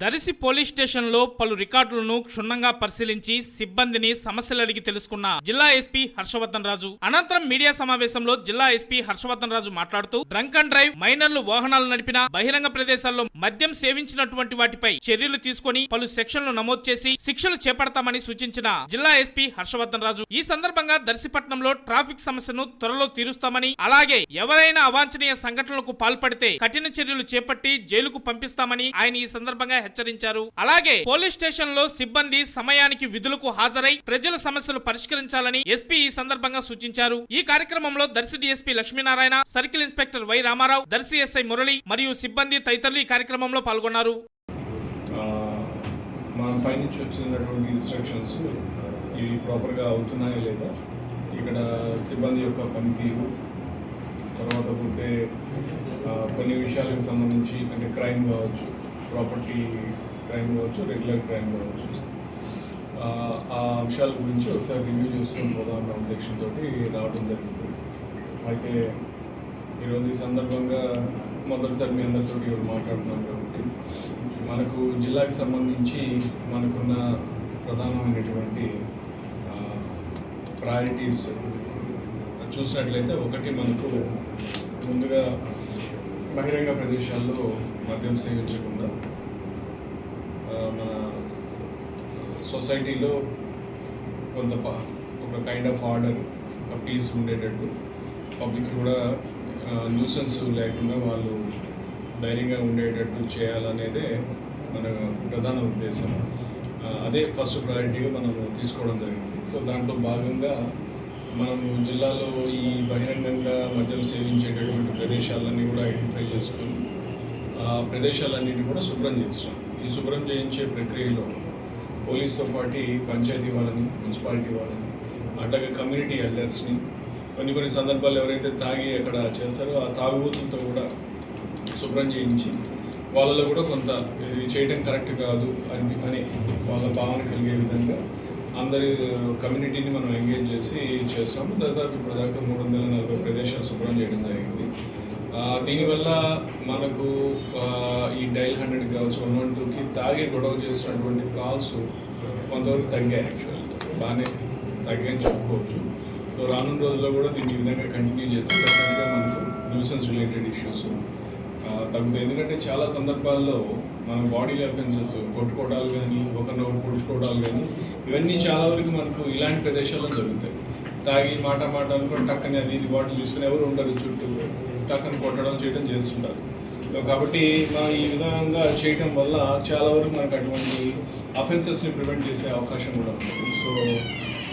దరిసి police స్టేషన్లో పలు రికార్డులను క్షుణ్ణంగా పరిశీలించి సిబ్బందిని సమస్యలు అడిగి తెలుసుకున్న జిల్లా ఎస్పీ హర్షవర్ధన్ రాజు. అనంతరం మీడియా సమావేశంలో జిల్లా ఎస్పీ హర్షవర్ధన్ రాజు మాట్లాడుతూ డ్రంక్ అండ్ డ్రైవ్ మైనర్లు వాహనాలు నడిపిన బహిరంగ ప్రదేశాల్లో మద్యం సేవించినటువంటి వాటిపై చర్యలు తీసుకొని పలు సెక్షన్లు నమోదు చేసి శిక్షలు చేపడతామని సూచించిన జిల్లా ఎస్పీ హర్షవర్ధన్ రాజు ఈ సందర్భంగా దర్శిపట్నంలో ట్రాఫిక్ సమస్యను త్వరలో తీరుస్తామని అలాగే ఎవరైనా అవాంఛనీయ సంఘటనలకు పాల్పడితే కఠిన చర్యలు చేపట్టి జైలుకు పంపిస్తామని ఆయన ఈ సందర్భంగా హెచ్చరించారు. అలాగే పోలీస్ స్టేషన్లో సిబ్బంది సమయానికి విధులకు హాజరై ప్రజల సమస్యలు పరిష్కరించాలని ఎస్పీ ఈ సందర్భంగా సూచించారు. ఈ కార్యక్రమంలో Darsi DSP Lakshminarayana circle inspector Y Ramarao Darsi SI Murali మరియు సిబ్బంది తదితరులు ఈ కార్యక్రమంలో పాల్గొన్నారు. ఆ, పైనుంచి వచ్చినటువంటి ఇన్స్ట్రక్షన్స్ ఇవి ప్రాపర్గా అవుతున్నాయా లేదా? ఇక్కడ సిబ్బంది యొక్క పనితీరు తర్వాత పోతే కొన్ని విషయాలకు సంబంధించి అంటే క్రైమ్ కావచ్చు ప్రాపర్టీ క్రైమ్ కావచ్చు రెగ్యులర్ క్రైమ్ కావచ్చు. ఆ, అంశాల గురించి ఒకసారి రివ్యూ చేసుకొని పోదాం అన్న ఉద్దేశంతో రావడం జరిగింది. అయితే ఈరోజు ఈ సందర్భంగా మొదటిసారి మీ అందరితో ఇవాళ మాట్లాడుతున్నాం కాబట్టి మనకు జిల్లాకి సంబంధించి మనకున్న ప్రధానమైనటువంటి ప్రయారిటీస్ చూసినట్లయితే ఒకటి మనకు ముందుగా బహిరంగ ప్రదేశాల్లో మద్యం సేవించకుండా మన సొసైటీలో కొంత ప- ఒక కైండ్ ఆఫ్ ఆర్డర్ ఒక పీస్ ఉండేటట్టు పబ్లిక్ కూడా న్యూసెన్స్ లేకుండా వాళ్ళు ధైర్యంగా ఉండేటట్టు చేయాలనేదే మన ప్రధాన ఉద్దేశం. అదే ఫస్ట్ ప్రయారిటీగా మనం తీసుకోవడం జరిగింది. సో దాంట్లో భాగంగా మనము జిల్లాలో ఈ బహిరంగంగా మద్యం సేవించేటటువంటి ప్రదేశాలన్నీ కూడా ఐడెంటిఫై చేసుకొని ప్రదేశాలన్నింటినీ కూడా శుభ్రం చేస్తాం. ఈ శుభ్రం చేయించే ప్రక్రియలో పోలీస్తో పాటు పంచాయతీ వాళ్ళని మున్సిపాలిటీ వాళ్ళని అట్లాగే కమ్యూనిటీ ఎల్డర్స్ని కొన్ని కొన్ని సందర్భాలు ఎవరైతే తాగి అక్కడ చేస్తారో ఆ తాగుబోతులతో కూడా శుభ్రం చేయించి వాళ్ళలో కూడా కొంత ఇది చేయడం కరెక్ట్ కాదు అని అని వాళ్ళ భావన కలిగే విధంగా అందరి కమ్యూనిటీని మనం ఎంగేజ్ చేసి చేస్తాము. దాదాపు ఇప్పుడు దాకా మూడు వందల నలభై ప్రదేశాలు శుభ్రం చేయడం జరిగింది. దీనివల్ల మనకు ఈ డైల్ హండ్రెడ్ కావచ్చు వన్ వన్ టూకి తాగి గొడవ చేసినటువంటి కాల్స్ కొంతవరకు తగ్గాయి యాక్చువల్లీ బాగానే తగ్గాయని చెప్పుకోవచ్చు. సో రానున్న రోజుల్లో కూడా దీన్ని విధంగా కంటిన్యూ చేస్తే డెఫినెట్గా మనకు న్యూసెన్స్ రిలేటెడ్ ఇష్యూస్ తగ్గుతాయి. ఎందుకంటే చాలా సందర్భాల్లో మన బాడీ అఫెన్సెస్ కొట్టుకోవడాలు కానీ ఒకరినొకరు పొడుచుకోవడాలు కానీ ఇవన్నీ చాలా వరకు మనకు ఇలాంటి ప్రదేశాల్లో జరుగుతాయి. తాగి మాట మాట అనుకుని టక్కని అది ఇది బాటిల్ తీసుకుని ఎవరు ఉండరు చుట్టూ. టక్కని కొట్టడం చేయడం చేస్తుంటారు. సో కాబట్టి మనం ఈ విధంగా చేయడం వల్ల చాలా వరకు మనకు అటువంటి అఫెన్సెస్ని ప్రివెంట్ చేసే అవకాశం కూడా ఉంటుంది సో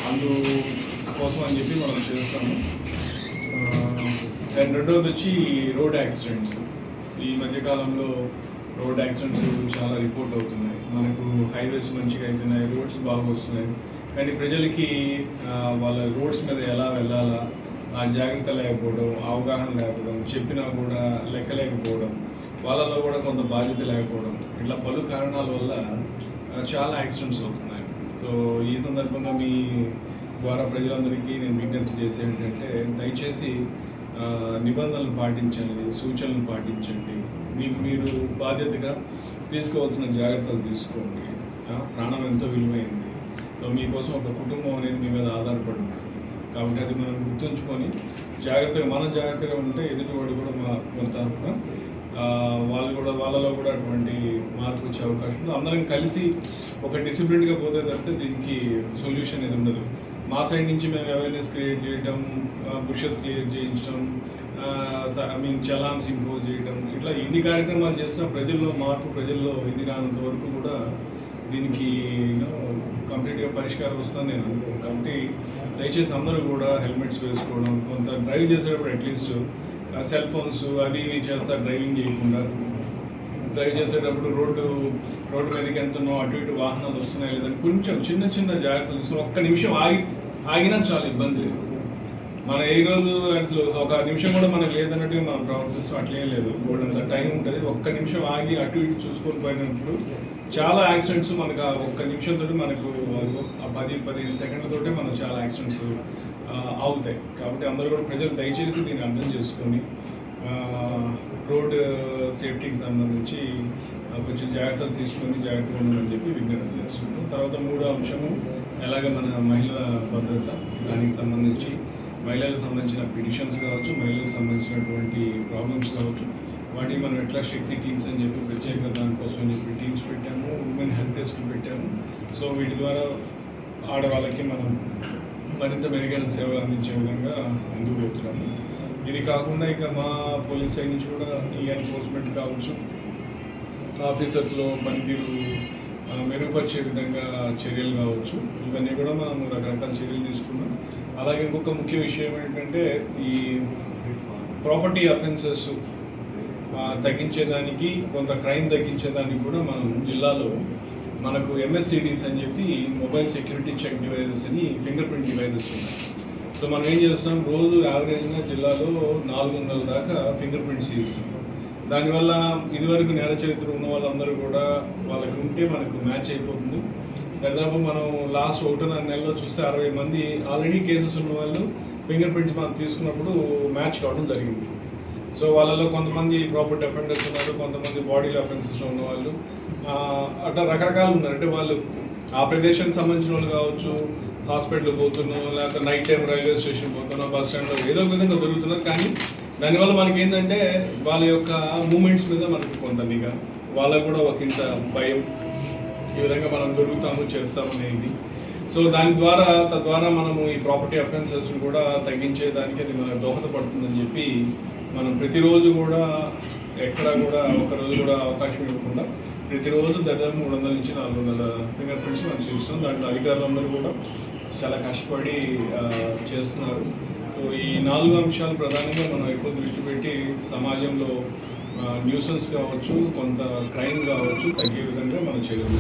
అందుకోసం అని చెప్పి మనం చేస్తాము అండ్ రెండోది వచ్చి రోడ్ యాక్సిడెంట్స్. ఈ మధ్యకాలంలో రోడ్ యాక్సిడెంట్స్ చాలా రిపోర్ట్ అవుతున్నాయి. మనకు హైవేస్ మంచిగా అవుతున్నాయి రోడ్స్ బాగా వస్తున్నాయి. కానీ ప్రజలకి వాళ్ళ రోడ్స్ మీద ఎలా వెళ్ళాలా ఆ జాగ్రత్త లేకపోవడం అవగాహన లేకపోవడం చెప్పినా కూడా లెక్కలేకపోవడం వాళ్ళలో కూడా కొంత బాధ్యత లేకపోవడం ఇట్లా పలు కారణాల వల్ల చాలా యాక్సిడెంట్స్ అవుతున్నాయి. సో ఈ సందర్భంగా మీ ద్వారా ప్రజలందరికీ నేను విజ్ఞప్తి చేసేది ఏంటంటే దయచేసి నిబంధనలు పాటించండి సూచనలు పాటించండి. మీకు మీరు బాధ్యతగా తీసుకోవాల్సిన జాగ్రత్తలు తీసుకోండి. ప్రాణం ఎంతో విలువైంది. సో మీకోసం ఒక కుటుంబం అనేది మీ మీద ఆధారపడి ఉంటుంది. కాబట్టి అది మనం గుర్తుంచుకొని జాగ్రత్తగా మనం జాగ్రత్తగా ఉంటే ఎదుటివాడు కూడా మా కొంత వాళ్ళు కూడా వాళ్ళలో కూడా అటువంటి మార్పు వచ్చే అవకాశం ఉంది. అందరం కలిసి ఒక డిసిప్లిన్గా పోతే తప్పితే దీనికి సొల్యూషన్ ఇది ఉండదు. మా సైడ్ నుంచి మేము అవేర్నెస్ క్రియేట్ చేయడం బుషెస్ క్రియేట్ చేయించడం ఐ మీన్ చలాన్స్ ఇంపోజ్ చేయడం ఇట్లా ఎన్ని కార్యక్రమాలు చేసినా ప్రజల్లో మార్పు ప్రజల్లో ఇది రానంత వరకు కూడా దీనికి కంప్లీట్గా పరిష్కారం వస్తుందని నేను అనుకోను కాబట్టి దయచేసి అందరూ కూడా హెల్మెట్స్ వేసుకోవడం కొంత డ్రైవ్ చేసేటప్పుడు అట్లీస్ట్ సెల్ ఫోన్స్ అవి ఇవి చేస్తా డ్రైవింగ్ చేయకుండా డ్రైవ్ చేసేటప్పుడు రోడ్డు రోడ్డు మీదకి ఎంతనో అటు ఇటు వాహనాలు వస్తున్నాయి లేదని కొంచెం చిన్న చిన్న జాగ్రత్తలు తీసుకుని ఒక్క నిమిషం ఆగి ఆగినా చాలా ఇబ్బంది లేదు. మన ఏ రోజు అసలు ఒక నిమిషం కూడా మనకు లేదన్నట్టుగా మనం ప్రవర్తిస్తాం అట్లేం లేదు. అంత టైం ఉంటుంది. ఒక్క నిమిషం ఆగి అటు ఇటు చూసుకొని పోయినప్పుడు చాలా యాక్సిడెంట్స్ మనకు ఆ ఒక్క తోటి మనకు పది పదిహేను సెకండ్లతోటే మనం చాలా యాక్సిడెంట్స్ అవుతాయి. కాబట్టి అందరూ కూడా ప్రజలు దయచేసి దీన్ని అర్థం చేసుకొని రోడ్ సేఫ్టీకి సంబంధించి కొంచెం జాగ్రత్తలు తీసుకొని జాగ్రత్తగా ఉండాలని చెప్పి విజ్ఞప్తి చేస్తున్నాం. తర్వాత మూడో అంశము ఎలాగ మన మహిళల భద్రత దానికి సంబంధించి మహిళలకు సంబంధించిన పిటిషన్స్ కావచ్చు మహిళలకు సంబంధించినటువంటి ప్రాబ్లమ్స్ కావచ్చు వాటిని మనం ఎట్లా శక్తి టీమ్స్ అని చెప్పి ప్రత్యేక దానికోసం అని చెప్పి టీమ్స్ పెట్టాము ఉమెన్ హెల్ప్ డెస్క్ పెట్టాము. సో వీటి ద్వారా ఆడవాళ్ళకి మనం మరింత మెరుగైన సేవలు అందించే విధంగా ముందుకు పోతున్నాము. ఇది కాకుండా ఇక మా పోలీస్ సైడ్ నుంచి కూడా ఈ ఎన్ఫోర్స్మెంట్ కావచ్చు. ఆఫీసర్స్లో పనితీరు మెరుగుపరిచే విధంగా చర్యలు కావచ్చు. ఇవన్నీ కూడా మనం రకరకాల చర్యలు తీసుకున్నాం. అలాగే ఇంకొక ముఖ్య విషయం ఏంటంటే ఈ ప్రాపర్టీ అఫెన్సెస్ తగ్గించేదానికి కొంత క్రైమ్ తగ్గించేదానికి కూడా మనం జిల్లాలో మనకు ఎంఎస్సిడీస్ అని చెప్పి మొబైల్ సెక్యూరిటీ చెక్ డివైజెస్ అని ఫింగర్ ప్రింట్ డివైజెస్ ఉన్నాయి. సో మనం ఏం చేస్తున్నాం రోజు యావరేజ్గా జిల్లాలో నాలుగు వందల దాకా ఫింగర్ ప్రింట్స్ తీస్తాం దానివల్ల ఇదివరకు నేర చరిత్ర ఉన్న వాళ్ళందరూ కూడా వాళ్ళకి ఉంటే మనకు మ్యాచ్ అయిపోతుంది. దాదాపు మనం లాస్ట్ ఒకటిన్నర నెలలో చూస్తే అరవై మంది ఆల్రెడీ కేసెస్ ఉన్న వాళ్ళు ఫింగర్ ప్రింట్స్ మనం తీసుకున్నప్పుడు మ్యాచ్ కావడం జరిగింది. సో వాళ్ళలో కొంతమంది ప్రాపర్టీ అఫెండర్స్ ఉన్నారు కొంతమంది బాడీలో అఫెన్సెస్ ఉన్న వాళ్ళు. అట్లా రకరకాలు ఉన్నారు. అంటే వాళ్ళు ఆ ప్రదేశానికి సంబంధించిన వాళ్ళు కావచ్చు హాస్పిటల్ పోతున్నాం లేకపోతే నైట్ టైం రైల్వే స్టేషన్ పోతున్నాం బస్ స్టాండ్లో ఏదో విధంగా దొరుకుతున్నారు. కానీ దానివల్ల మనకి ఏంటంటే వాళ్ళ యొక్క మూమెంట్స్ మీద మనకి కొంత నిఘా వాళ్ళకు కూడా ఒక ఇంత భయం ఈ విధంగా మనం దొరుకుతాము చేస్తాము అనేది. సో దాని ద్వారా తద్వారా మనము ఈ ప్రాపర్టీ అఫెన్సెస్ కూడా తగ్గించేదానికి అది మనకు దోహదపడుతుందని చెప్పి మనం ప్రతిరోజు కూడా ఎక్కడ కూడా ఒక రోజు కూడా అవకాశం ఇవ్వకుండా ప్రతిరోజు దాదాపు మూడు వందల నుంచి నాలుగు వందల ఫింగర్ ప్రింట్స్ మనం చూస్తున్నాం దాంట్లో అధికారులందరూ కూడా చాలా కష్టపడి చేస్తున్నారు. సో ఈ నాలుగు అంశాలు ప్రధానంగా మనం ఎక్కువ దృష్టి పెట్టి సమాజంలో న్యూసెన్స్ కావచ్చు కొంత క్రైమ్ కావచ్చు తగ్గే విధంగా మనం చర్యలు